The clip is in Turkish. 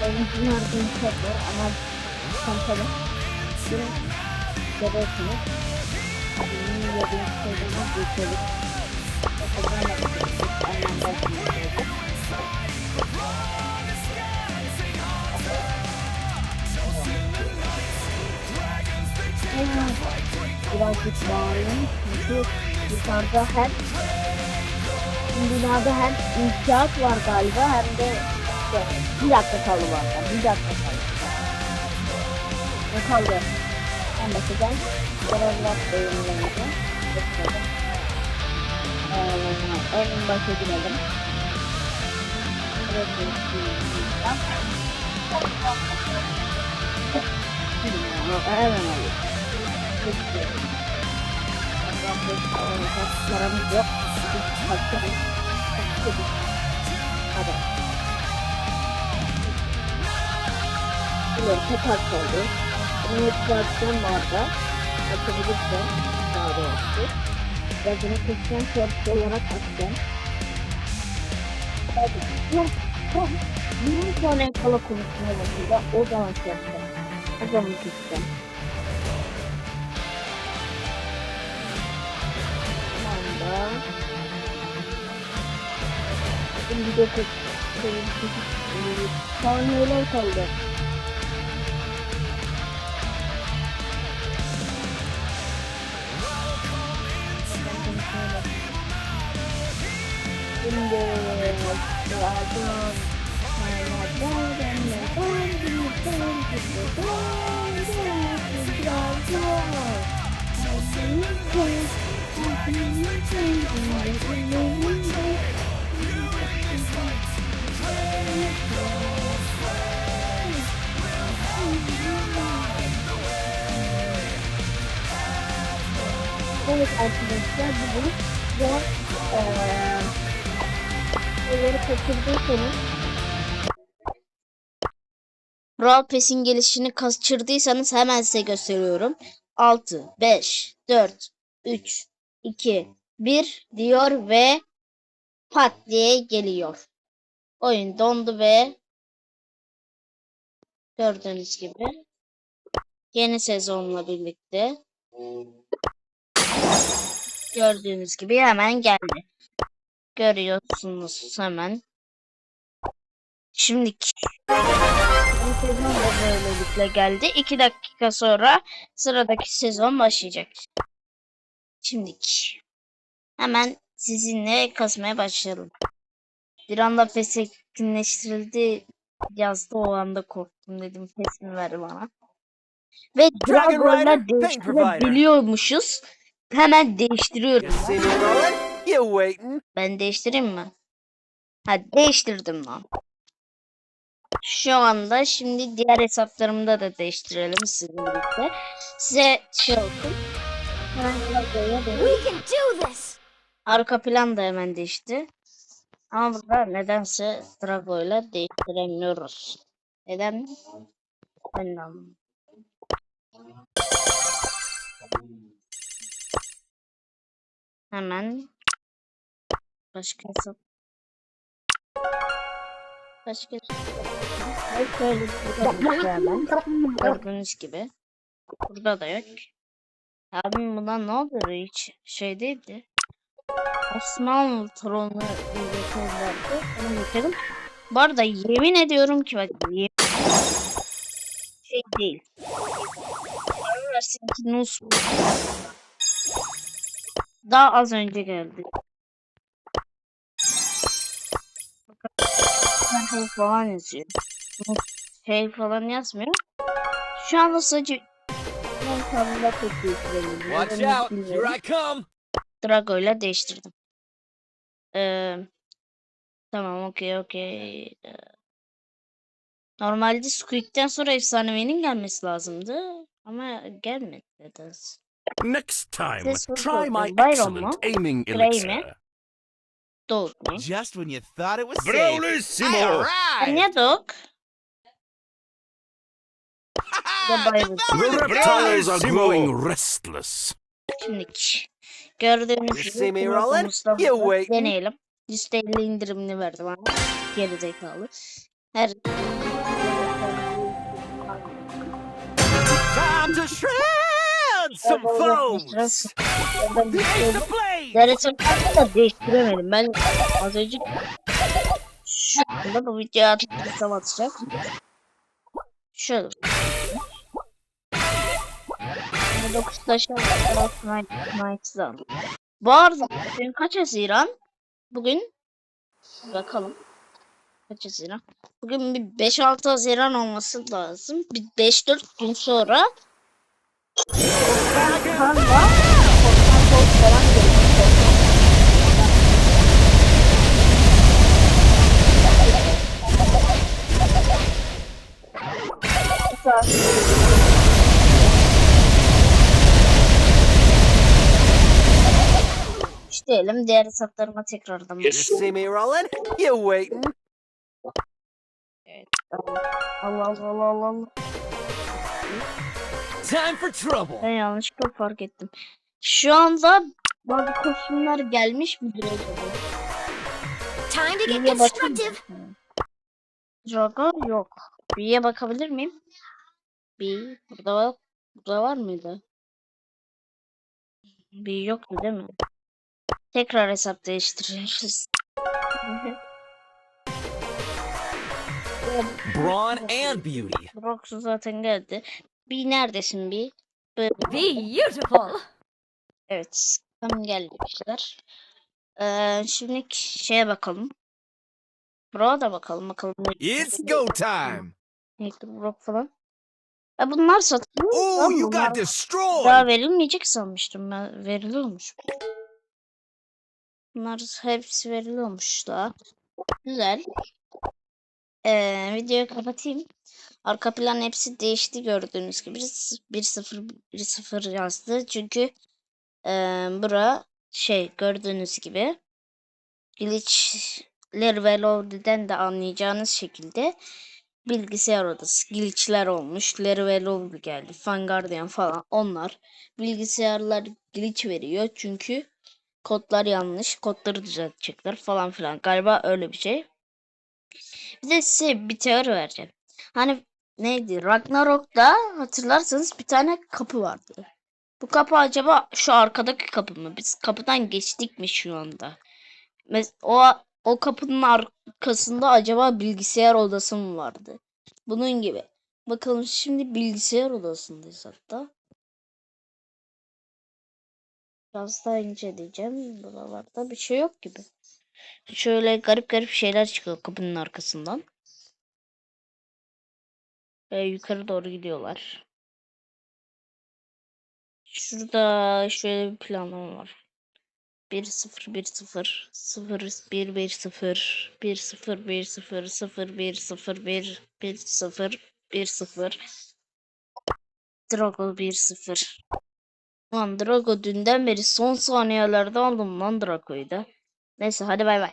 Bunlardan çok var ama konuşalım. Benim görüyorsunuz. Benim yediğim sezonu geçelim. O zaman anlamda konuşuyoruz. Birazcık bağlayayım çünkü yukarıda hem binada hem inşaat var galiba hem de işte bir dakika kaldı var. Bir dakika kaldı. Ne kaldı? En başından görevler bölümlerinde bekledim. Ee, en başa girelim. Alayım. Paramız yok. Hadi. Oldu. Bunu yapacağım bu arada. Açabilirsem daha doğrusu. Ve bunu kısmen short olarak atacağım. Hadi. Yok. Yok. Bir sonraki kala konusuna bakınca o zaman şey yapacağım. O zaman anda Şimdi de kız saniyeler kaldı. Evet arkadaşlar bugün zor şeyleri kaçırdıysanız Brawl Pass'in gelişini kaçırdıysanız hemen size gösteriyorum. 6, 5, 4, 3, 2, 1 diyor ve pat diye geliyor. Oyun dondu ve gördüğünüz gibi yeni sezonla birlikte gördüğünüz gibi hemen geldi. Görüyorsunuz hemen. Şimdiki bu sezon da böylelikle geldi. 2 dakika sonra sıradaki sezon başlayacak. Şimdiki hemen sizinle kasmaya başlayalım. Bir anda pes etkinleştirildi yazdı o anda korktum dedim pesini ver bana. Ve Dragon Rider, değiştirebiliyormuşuz. Hemen değiştiriyorum. You waiting? Ben değiştireyim mi? Ha değiştirdim lan. Şu anda şimdi diğer hesaplarımda da değiştirelim sizinle birlikte. Size şey olsun. Hemen logoya dönüyorum. We can do this! Arka plan da hemen değişti. Ama burada nedense Drago ile değiştiremiyoruz. Neden? Ben. Hemen başka hesap başka. Gördüğünüz gibi. Burada da yok. Abim bundan ne olur hiç şey değildi. Osmanlı tronu üretiyorlardı. Onu getirdim. Bu arada yemin ediyorum ki bak şey değil. Versin ki Nus daha az önce geldi. Bakın falan yazıyor. Şey falan yazmıyor. Şu anda sadece büyük Watch out! Here I come! Drago ile değiştirdim. Ee, tamam okey okey. Ee, Normalde Squeak'ten sonra efsanevenin gelmesi lazımdı. Ama gelmedi nedense. Next time, try my excellent aiming elixir. Dog mu? Just when you thought it was safe. Brawlissimo! I! Niye dog? The reptiles are growing restless. Şimdi gördüğünüz You gibi see me bu rolling? You waiting? deneyelim. %50 indirimini verdi bana. Geri zekalı. Her Time to shred some foes. Blade. Derecem da değiştiremedim. Ben az önce şu anda bu videoya artık kısam atacak. Şöyle. 9 taşı Knights'dan. Bu arada bugün kaç Haziran? Bugün bakalım. Kaç Haziran? Bugün bir 5-6 Haziran olması lazım. Bir 5-4 gün sonra Korkan var. Korkan falan diyelim diğer hesaplarıma tekrardan You see me rolling? You waiting? Allah Allah Allah Allah Allah. Time for trouble. Ben yanlışlıkla fark ettim. Şu anda bazı kostümler gelmiş mi acaba? Time to get constructive. Drago yok. Bilgiye bakabilir miyim? Bir burada var. Burada var mıydı? Bir yoktu değil mi? Tekrar hesap değiştireceğiz. Brawn and beauty. Brox'u zaten geldi. Bir neredesin bir? Böyle. Beautiful. Evet. Tam gelmişler. Ee, şimdi şeye bakalım. Bro'a da bakalım bakalım. It's go time. Neydi Brock falan. E bunlar satılıyor. Oh, Lan you got destroyed. daha verilmeyecek sanmıştım ben. Veriliyormuş. Bunlar hepsi veriliyormuş da. Güzel. Ee, videoyu kapatayım. Arka plan hepsi değişti gördüğünüz gibi. 1-0 1-0 yazdı. Çünkü eee bura şey gördüğünüz gibi glitchler ve load'den de anlayacağınız şekilde bilgisayar odası glitchler olmuş. Larry ve Lowry geldi. Fan Guardian falan onlar. Bilgisayarlar glitch veriyor çünkü kodlar yanlış. Kodları düzeltecekler falan filan. Galiba öyle bir şey. Bir de size bir teori vereceğim. Hani neydi? Ragnarok'ta hatırlarsanız bir tane kapı vardı. Bu kapı acaba şu arkadaki kapı mı? Biz kapıdan geçtik mi şu anda? Mes- o o kapının arkasında acaba bilgisayar odası mı vardı? Bunun gibi. Bakalım şimdi bilgisayar odasındayız hatta. Biraz daha inceleyeceğim. Buralarda bir şey yok gibi. Şöyle garip garip şeyler çıkıyor kapının arkasından. Ve yukarı doğru gidiyorlar. Şurada şöyle bir planlama var. 1 0 1 0 0 1 1 0 1 0 1 0 0 1 0 1 1 0 1 0 Drago 1 0 Lan Drago dünden beri son saniyelerde aldım lan Drago'yu da. Neyse hadi bay bay.